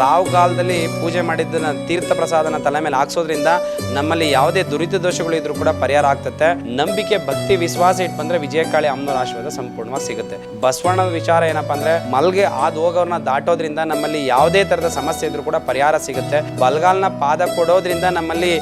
ರಾವ್ ಕಾಲದಲ್ಲಿ ಪೂಜೆ ಮಾಡಿದ್ದನ್ನ ತೀರ್ಥ ಪ್ರಸಾದನ ತಲೆ ಮೇಲೆ ಹಾಕ್ಸೋದ್ರಿಂದ ನಮ್ಮಲ್ಲಿ ಯಾವುದೇ ದುರಿತ ದೋಷಗಳು ಇದ್ರೂ ಕೂಡ ಪರಿಹಾರ ಆಗ್ತತೆ ನಂಬಿಕೆ, ಭಕ್ತಿ, ವಿಶ್ವಾಸ ಇಟ್ಟು ಬಂದ್ರೆ ವಿಜಯಕಾಳಿ ಅಮ್ಮನ ಆಶೀರ್ವಾದ ಸಂಪೂರ್ಣವಾಗಿ ಸಿಗುತ್ತೆ. ಬಸವಣ್ಣನ ವಿಚಾರ ಏನಪ್ಪಾ ಅಂದ್ರೆ, ಮಲ್ಗೆ ಆದ ಹೋಗೋರ್ನ ದಾಟೋದ್ರಿಂದ ನಮ್ಮಲ್ಲಿ ಯಾವುದೇ ತರದ ಸಮಸ್ಯೆ ಇದ್ರೂ ಕೂಡ ಪರಿಹಾರ ಸಿಗುತ್ತೆ. ಬಲಗಾಲ್ನ ಪಾದ ಕೊಡೋದ್ರಿಂದ ನಮ್ಮಲ್ಲಿ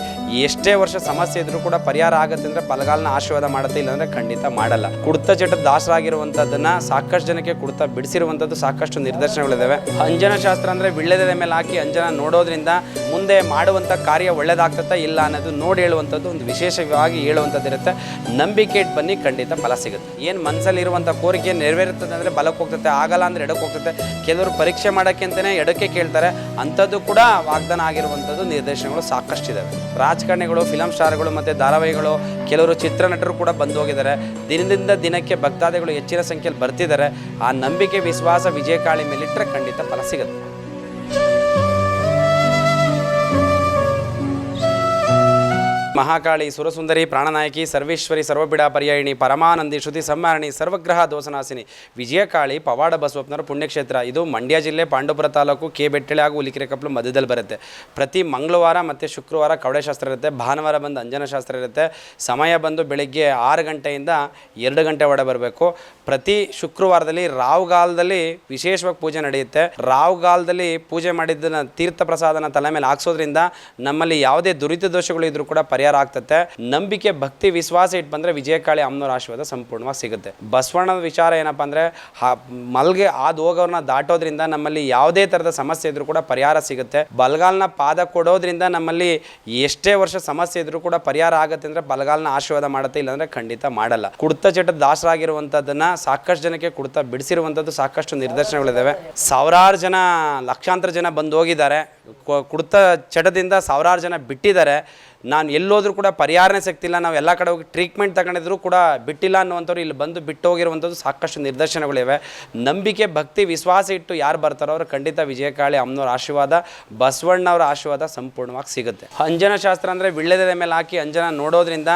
ಎಷ್ಟೇ ವರ್ಷ ಸಮಸ್ಯೆ ಇದ್ರೂ ಕೂಡ ಪರಿಹಾರ ಆಗುತ್ತೆ ಅಂದ್ರೆ ಪಲಗಾಲನ ಆಶೀರ್ವಾದ ಮಾಡುತ್ತೆ, ಇಲ್ಲಾಂದ್ರೆ ಖಂಡಿತ ಮಾಡಲ್ಲ. ಕುಡ್ತ ಚಟ ದಾಸರಾಗಿರುವಂತದ್ದನ್ನ ಸಾಕಷ್ಟು ಜನಕ್ಕೆ ಕುಡ್ತ ಬಿಡಿಸಿರುವಂತದ್ದು ಸಾಕಷ್ಟು ನಿದರ್ಶನಗಳಿದ್ದಾವೆ ಅಂಜನ ಶಾಸ್ತ್ರ ಅಂದ್ರೆ ವಿಳ್ಳೆದೆಲೆ ಮೇಲೆ ಹಾಕಿ ಅಂಜನ ನೋಡೋದ್ರಿಂದ ಮುಂದೆ ಮಾಡುವಂಥ ಕಾರ್ಯ ಒಳ್ಳೇದಾಗ್ತತ್ತ ಇಲ್ಲ ಅನ್ನೋದು ನೋಡಿ ಹೇಳುವಂಥದ್ದು ಒಂದು ವಿಶೇಷವಾಗಿ ಹೇಳುವಂಥದ್ದಿರುತ್ತೆ. ನಂಬಿಕೆ ಇಟ್ಟು ಬನ್ನಿ ಖಂಡಿತ ಫಲ ಸಿಗುತ್ತೆ. ಏನು ಮನಸ್ಸಲ್ಲಿರುವಂಥ ಕೋರಿಕೆ ನೆರವೇರುತ್ತದೆ ಅಂದರೆ ಬಲಕ್ಕೆ ಹೋಗ್ತದೆ, ಆಗಲ್ಲ ಅಂದರೆ ಎಡಕ್ಕೆ ಹೋಗ್ತದೆ. ಕೆಲವರು ಪರೀಕ್ಷೆ ಮಾಡೋಕ್ಕೆ ಅಂತಲೇ ಎಡಕ್ಕೆ ಕೇಳ್ತಾರೆ. ಅಂಥದ್ದು ಕೂಡ ವಾಗ್ದಾನ ಆಗಿರುವಂಥದ್ದು ನಿರ್ದೇಶನಗಳು ಸಾಕಷ್ಟಿದ್ದಾವೆ ರಾಜಕಾರಣಿಗಳು ಫಿಲಮ್ ಸ್ಟಾರ್ಗಳು ಮತ್ತು ಧಾರಾವಾಹಿಗಳು, ಕೆಲವರು ಚಿತ್ರನಟರು ಕೂಡ ಬಂದು ಹೋಗಿದ್ದಾರೆ. ದಿನದಿಂದ ದಿನಕ್ಕೆ ಭಕ್ತಾದಿಗಳು ಹೆಚ್ಚಿನ ಸಂಖ್ಯೆಯಲ್ಲಿ ಬರ್ತಿದ್ದಾರೆ. ಆ ನಂಬಿಕೆ, ವಿಶ್ವಾಸ, ವಿಜಯಕಾಳಿ ಮೇಲಿಟ್ಟರೆ ಖಂಡಿತ ಫಲ ಸಿಗುತ್ತೆ. ಮಹಾಕಾಳಿ ಸುರಸುಂದರಿ, ಪ್ರಾಣನಾಯಕಿ, ಸರ್ವೇಶ್ವರಿ, ಸರ್ವಬಿಡ ಪರ್ಯಾಯಿಣಿ, ಪರಮಾನಂದಿ, ಶ್ರುತಿ ಸಂಹಾರಣಿ ಸರ್ವಗ್ರಹ ದೋಸನಾಸಿನಿ, ವಿಜಯಕಾಳಿ, ಪವಾಡ ಬಸವಪ್ಪನವರ ಪುಣ್ಯಕ್ಷೇತ್ರ. ಇದು ಮಂಡ್ಯ ಜಿಲ್ಲೆ ಪಾಂಡವಪುರ ತಾಲೂಕು ಕೆ ಬೆಟ್ಟಳೆ ಹಾಗೂ ಹುಲಿಕೆರೆ ಕಪ್ಪಲು ಮಧ್ಯದಲ್ಲಿ ಬರುತ್ತೆ. ಪ್ರತಿ ಮಂಗಳವಾರ ಮತ್ತು ಶುಕ್ರವಾರ ಕವಡೆಶಾಸ್ತ್ರ ಇರುತ್ತೆ. ಭಾನುವಾರ ಬಂದು ಅಂಜನ ಶಾಸ್ತ್ರ ಇರುತ್ತೆ. ಸಮಯ ಬಂದು ಬೆಳಿಗ್ಗೆ ಆರು ಗಂಟೆಯಿಂದ ಎರಡು ಗಂಟೆ ಒಡೆ ಬರಬೇಕು. ಪ್ರತಿ ಶುಕ್ರವಾರದಲ್ಲಿ ರಾವುಗಾಲದಲ್ಲಿ ವಿಶೇಷವಾಗಿ ಪೂಜೆ ನಡೆಯುತ್ತೆ. ರಾವುಗಾಲದಲ್ಲಿ ಪೂಜೆ ಮಾಡಿದ್ದನ್ನ ತೀರ್ಥ ಪ್ರಸಾದನ ತಲೆ ಮೇಲೆ ಹಾಕ್ಸೋದ್ರಿಂದ ನಮ್ಮಲ್ಲಿ ಯಾವುದೇ ದುರಿತ ದೋಷಗಳು ಇದ್ರೂ ಕೂಡ ಪರಿಹಾರ ಆಗ್ತತೆ ನಂಬಿಕೆ, ಭಕ್ತಿ, ವಿಶ್ವಾಸ ಇಟ್ಟು ಬಂದ್ರೆ ವಿಜಯಕಾಳಿ ಅಮ್ಮನವ್ರ ಆಶೀರ್ವಾದ ಸಂಪೂರ್ಣವಾಗಿ ಸಿಗುತ್ತೆ. ಬಸವಣ್ಣನ ವಿಚಾರ ಏನಪ್ಪ ಅಂದ್ರೆ ಮಲ್ಗೆ ಆದ ಹೋಗೋರ್ನ ದಾಟೋದ್ರಿಂದ ನಮ್ಮಲ್ಲಿ ಯಾವುದೇ ತರದ ಸಮಸ್ಯೆ ಇದ್ರೂ ಕೂಡ ಪರಿಹಾರ ಸಿಗುತ್ತೆ. ಬಲಗಾಲ್ನ ಪಾದ ಕೊಡೋದ್ರಿಂದ ನಮ್ಮಲ್ಲಿ ಎಷ್ಟೇ ವರ್ಷ ಸಮಸ್ಯೆ ಇದ್ರೂ ಕೂಡ ಪರಿಹಾರ ಆಗುತ್ತೆ ಅಂದ್ರೆ ಬಲಗಾಲ್ನ ಆಶೀರ್ವಾದ ಮಾಡುತ್ತೆ, ಇಲ್ಲಾಂದ್ರೆ ಖಂಡಿತ ಮಾಡಲ್ಲ. ಕುಡ್ತ ಚಟ ದಾಸರಾಗಿರುವಂಥದ್ದನ್ನ ಸಾಕಷ್ಟು ಜನಕ್ಕೆ ಕುಡ್ತ ಬಿಡಿಸಿರುವಂಥದ್ದು ಸಾಕಷ್ಟು ನಿರ್ದೇಶನಗಳಿದಾವೆ ಸಾವಿರಾರು ಜನ, ಲಕ್ಷಾಂತರ ಜನ ಬಂದು ಹೋಗಿದ್ದಾರೆ. ಕುಡ್ತ ಚಟದಿಂದ ಸಾವಿರಾರು ಜನ ಬಿಟ್ಟಿದ್ದಾರೆ. ನಾನು ಎಲ್ಲೋದ್ರೂ ಕೂಡ ಪರಿಹಾರನೇ ಸಿಗ್ತಿಲ್ಲ. ನಾವು ಎಲ್ಲ ಕಡೆ ಹೋಗಿ ಟ್ರೀಟ್ಮೆಂಟ್ ತಗೊಂಡಿದ್ರು ಕೂಡ ಬಿಟ್ಟಿಲ್ಲ ಅನ್ನುವಂಥವ್ರು ಇಲ್ಲಿ ಬಂದು ಬಿಟ್ಟು ಹೋಗಿರುವಂಥದ್ದು ಸಾಕಷ್ಟು ನಿದರ್ಶನಗಳಿವೆ ನಂಬಿಕೆ, ಭಕ್ತಿ, ವಿಶ್ವಾಸ ಇಟ್ಟು ಯಾರು ಬರ್ತಾರೋ ಅವರು ಖಂಡಿತ ವಿಜಯಕಾಳಿ ಅಮ್ಮನವ್ರ ಆಶೀರ್ವಾದ, ಬಸವಣ್ಣವರ ಆಶೀರ್ವಾದ ಸಂಪೂರ್ಣವಾಗಿ ಸಿಗುತ್ತೆ. ಅಂಜನ ಶಾಸ್ತ್ರ ಅಂದರೆ ವಿಳ್ಳೆದೆಲೆ ಮೇಲೆ ಹಾಕಿ ಅಂಜನ ನೋಡೋದ್ರಿಂದ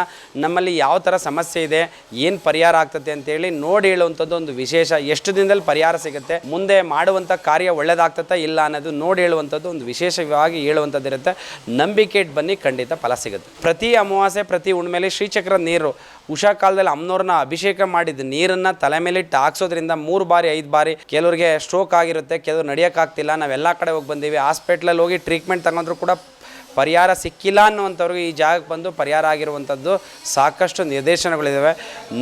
ನಮ್ಮಲ್ಲಿ ಯಾವ ಥರ ಸಮಸ್ಯೆ ಇದೆ, ಏನು ಪರಿಹಾರ ಆಗ್ತದೆ ಅಂತೇಳಿ ನೋಡಿ ಹೇಳುವಂಥದ್ದು ಒಂದು ವಿಶೇಷ. ಎಷ್ಟು ದಿನದಲ್ಲಿ ಪರಿಹಾರ ಸಿಗುತ್ತೆ, ಮುಂದೆ ಮಾಡುವಂಥ ಕಾರ್ಯ ಒಳ್ಳೇದಾಗ್ತತಾ ಇಲ್ಲ ಅನ್ನೋದು ನೋಡಿ ಹೇಳುವಂಥದ್ದು ಒಂದು ವಿಶೇಷವಾಗಿ ಹೇಳುವಂಥದ್ದು ಇರುತ್ತೆ ನಂಬಿಕೆ ಇಟ್ಟು ಬನ್ನಿ, ಖಂಡಿತ ಫಲ ಸಿಗುತ್ತೆ. ಪ್ರತಿ ಅಮಾವಾಸ್ಯೆ, ಪ್ರತಿ ಹುಣ್ಮೇಲೆ ಶ್ರೀಚಕ್ರ ನೀರು. ಉಷಾ ಕಾಲದಲ್ಲಿ ಅಮ್ಮನವ್ರನ್ನ ಅಭಿಷೇಕ ಮಾಡಿದ ನೀರನ್ನ ತಲೆ ಮೇಲೆ ಇಟ್ಟು ಹಾಕ್ಸೋದ್ರಿಂದ ಮೂರು ಬಾರಿ, ಐದು ಬಾರಿ ಕೆಲವರಿಗೆ ಸ್ಟ್ರೋಕ್ ಆಗಿರುತ್ತೆ, ಕೆಲವ್ರು ನಡೆಯೋಕ್ಕಾಗ್ತಿಲ್ಲ, ನಾವೆಲ್ಲ ಕಡೆ ಹೋಗಿ ಬಂದೀವಿ. ಹಾಸ್ಪಿಟ್ಲಲ್ಲಿ ಹೋಗಿ ಟ್ರೀಟ್ಮೆಂಟ್ ತಗೊಂಡ್ರು ಕೂಡ ಪರಿಹಾರ ಸಿಕ್ಕಿಲ್ಲ ಅನ್ನುವಂಥವ್ರಿಗೆ ಈ ಜಾಗಕ್ಕೆ ಬಂದು ಪರಿಹಾರ ಆಗಿರುವಂಥದ್ದು ಸಾಕಷ್ಟು ನಿರ್ದೇಶನಗಳಿದ್ದಾವೆ.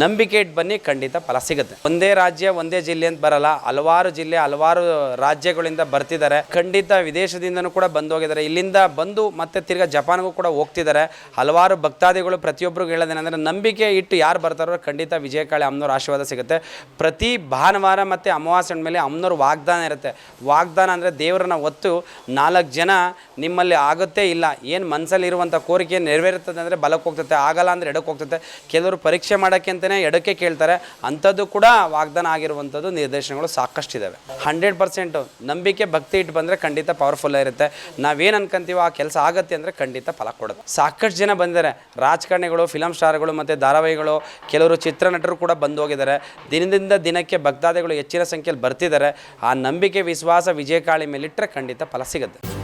ನಂಬಿಕೆ ಇಟ್ಟು ಬನ್ನಿ, ಖಂಡಿತ ಫಲ ಸಿಗುತ್ತೆ. ಒಂದೇ ರಾಜ್ಯ, ಒಂದೇ ಜಿಲ್ಲೆ ಅಂತ ಬರಲ್ಲ. ಹಲವಾರು ಜಿಲ್ಲೆ, ಹಲವಾರು ರಾಜ್ಯಗಳಿಂದ ಬರ್ತಿದ್ದಾರೆ. ಖಂಡಿತ ವಿದೇಶದಿಂದನೂ ಕೂಡ ಬಂದು ಹೋಗಿದ್ದಾರೆ. ಇಲ್ಲಿಂದ ಬಂದು ಮತ್ತೆ ತಿರ್ಗಾ ಜಪಾನ್ಗೂ ಕೂಡ ಹೋಗ್ತಿದ್ದಾರೆ. ಹಲವಾರು ಭಕ್ತಾದಿಗಳು ಪ್ರತಿಯೊಬ್ಬರಿಗೂ ಹೇಳೋದೇನೆಂದರೆ ನಂಬಿಕೆ ಇಟ್ಟು ಯಾರು ಬರ್ತಾರೋ ಖಂಡಿತ ವಿಜಯಕಾಳಿ ಅಮ್ಮನವ್ರ ಆಶೀರ್ವಾದ ಸಿಗುತ್ತೆ. ಪ್ರತಿ ಭಾನುವಾರ ಮತ್ತು ಅಮಾವಾಸ್ಯ ಮೇಲೆ ಅಮ್ಮನವ್ರ ವಾಗ್ದಾನ ಇರುತ್ತೆ. ವಾಗ್ದಾನ ಅಂದರೆ ದೇವರನ್ನ ಒತ್ತು ನಾಲ್ಕು ಜನ ನಿಮ್ಮಲ್ಲಿ ಆಗುತ್ತೆ, ಇಲ್ಲ ಏನು ಮನಸ್ಸಲ್ಲಿ ಇರುವಂಥ ಕೋರಿಕೆ ನೆರವೇರುತ್ತದೆ ಅಂದರೆ ಬಲಕ್ಕೆ ಹೋಗ್ತದೆ ಆಗಲ್ಲ ಅಂದರೆ ಎಡಕ್ಕೆ ಹೋಗ್ತದೆ ಕೆಲವರು ಪರೀಕ್ಷೆ ಮಾಡೋಕ್ಕೆ ಅಂತಲೇ ಎಡಕ್ಕೆ ಕೇಳ್ತಾರೆ. ಅಂಥದ್ದು ಕೂಡ ವಾಗ್ದಾನ ಆಗಿರುವಂಥದ್ದು ನಿರ್ದೇಶನಗಳು ಸಾಕಷ್ಟು ಸಾಕಷ್ಟಿದ್ದಾವೆ ಹಂಡ್ರೆಡ್ ಪರ್ಸೆಂಟು ನಂಬಿಕೆ, ಭಕ್ತಿ ಇಟ್ಟು ಬಂದರೆ ಖಂಡಿತ ಪವರ್ಫುಲ್ ಆಗಿರುತ್ತೆ ನಾವೇನು ಅನ್ಕೊಂತೀವೋ ಆ ಕೆಲಸ ಆಗುತ್ತೆ ಅಂದರೆ ಖಂಡಿತ ಫಲ ಕೊಡುತ್ತೆ. ಸಾಕಷ್ಟು ಜನ ಬಂದಿದ್ದಾರೆ. ರಾಜಕಾರಣಿಗಳು ಫಿಲಮ್ ಸ್ಟಾರ್ಗಳು ಮತ್ತು ಧಾರಾವಾಹಿಗಳು, ಕೆಲವರು ಚಿತ್ರನಟರು ಕೂಡ ಬಂದು ಹೋಗಿದ್ದಾರೆ. ದಿನದಿಂದ ದಿನಕ್ಕೆ ಭಕ್ತಾದಿಗಳು ಹೆಚ್ಚಿನ ಸಂಖ್ಯೆಯಲ್ಲಿ ಬರ್ತಿದ್ದಾರೆ. ಆ ನಂಬಿಕೆ, ವಿಶ್ವಾಸ, ವಿಜಯಕಾಳಿ ಮೇಲಿಟ್ಟರೆ ಖಂಡಿತ ಫಲ ಸಿಗುತ್ತೆ.